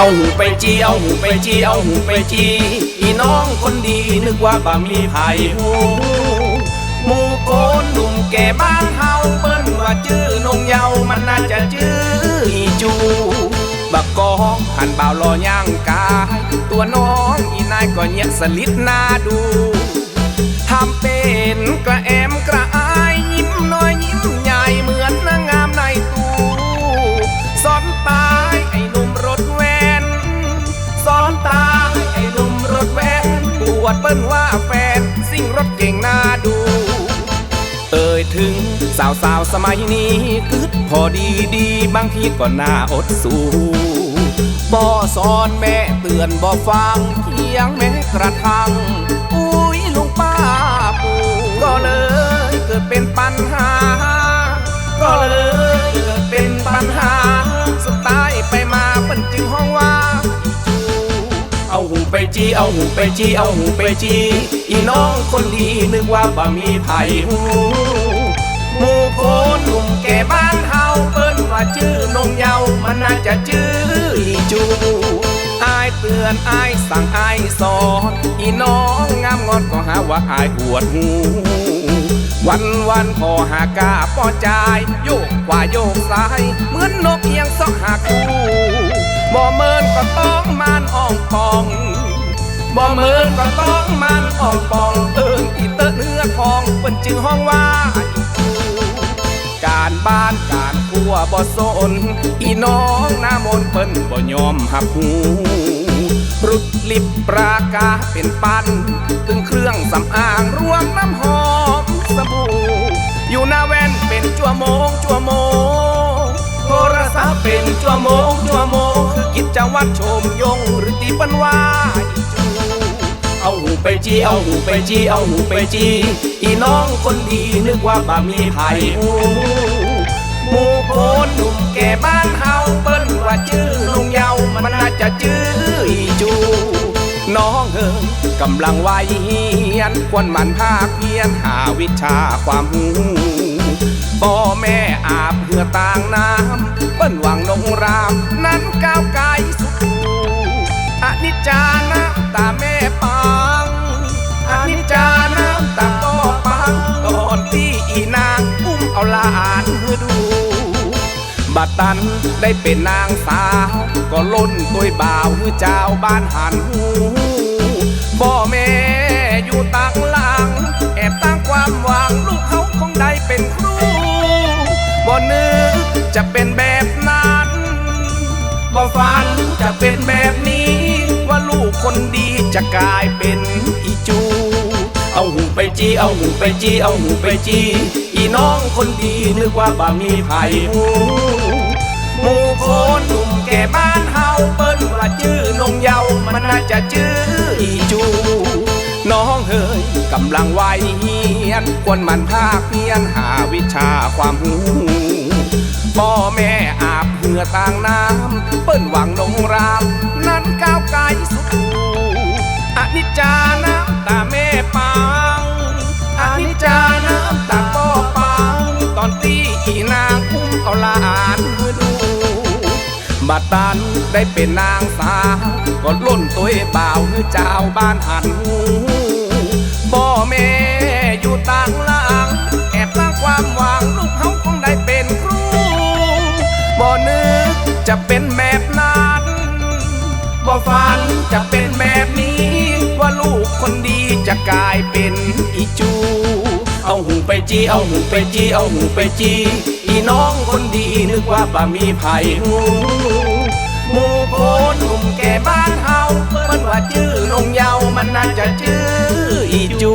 เอาหูไปจีเอาหูไปจีเอาหูไปจีอีน้องคนดีนึกว่าบ่มีไผหูหมู่โกนหนุ่มแก่บ้านเฮาเปิ้นว่าชื่อนงเยามันน่าจะชื่ออีจูบักกองหันบ่าวรอย่างกายตัวน้องอีนายก็เนียสลิดหน้าดูทำเป็นกระ ดเปิ้นว่าแฟน สิ่งรถเก่งน่าดู เอ่ยถึงสาวสาวสมัยนี้กึดพอดีดีบางทีก็น่าอดสู้บ่สอนแม่เตือนบ่ฟังเพียงแม้กระทั่งอุ้ยลุง จี้เอาหูไปจี้เอาหูไปจี้อีน้องคนดีนึกว่าบ่มีไผหูหมู่โคนหนุ่มแก่บ้านเฮาเปิ้นว่าชื่อนงเยามันน่าจะชื่ออีจูอายเตือนอายสั่งอายสอนอีน้องงามงอนก็หาว่าอายปวดหูวันวันๆพอหากาป้อจายโยกขวาโยกซ้ายเหมือนนกเอียงซอกหาคู่บ่เมินก็ต้องมานอ่องปอง บ่เมินก็ต้องมันอ่องปองเอิงอีเตอร์เนื้อทองเปิ้นจึงห้องว่าการบ้านการครัวบ่สนอีน้องหน้ามนเปิ้นบ่ยอมหับหูรุดลิบปรากาเป็นปันถึงเครื่องสำอางรวมน้ำหอมสบู่อยู่หน้าแว่นเป็นจั่วโมงจั่วโมงโทรศัพท์เป็นจั่วโมงจั่วโมงคือกิจวัตรชมยงหรือตีปันวาอีจูเอาหู ไปจี้เอาหูไปจี้เอาหูไปจี้อีน้องคนดีนึกว่าบ่มีไผหูหมู่โคนหนุ่มแก่บ้านเฮาเปิ้นว่าชื่อลุงเยามันน่าจะชื่ออีจูน้องเอ๋ยกำลังวัยเฮียนควรมันภาคเพียนหาวิชาความหูพ่อแม่อาบเหือต่างน้ำเปิ้นหวังนงรามนั้นก้าว ดู บัดตันได้เป็นนางสาว ก็ล้นตัวบ่าวเมื่อเจ้าบ้านหันหูพ่อแม่อยู่ต่างหลัง แอบตั้งความหวังลูกเขาคงได้เป็นครูบ่นึกจะเป็นแบบนั้นบ่ฝันจะเป็นแบบนี้ ว่าลูกคนดีจะกลายเป็นอีจู เอาหูไปจี้เอาหูไปจี้เอาหูไปจี้ อีน้องคนดีนึกว่าบ่มีไผหูหมู่โคนหนุ่มแก่บ้านเฮาเปิ้นว่าชื่อนงเยามันน่าจะชื่ออีจูน้องเฮยกำลังวัยเฮียนควรมันภาคเพียนหาวิชาความหูพ่อแม่อาบเหงื่อต่างน้ำเปิ้นหวังนงราม นั้นก้าวไกลสุดหูอนิจจาน้ำ บัดตันได้เป็นนางสาวก็ล้นตัวบ่าวเพื่อเจ้าบ้านหันหูพ่อแม่อยู่ต่างหลังแอบตั้งความหวังลูกเขาคงได้เป็นครูบ่นึกจะเป็นแบบนั้นบ่ฝันจะเป็นแบบนี้ ว่าลูกคนดีจะกลายเป็นอีจู เอาหูไปจีเอาหูไปจีเอาหูไปจี อีน้องคนดีนึกว่าบ่มีไผหูหมู่โคนหนุ่มแก่บ้านเฮาเปิ้นว่าชื่อนงเยามันน่าจะชื่ออีจู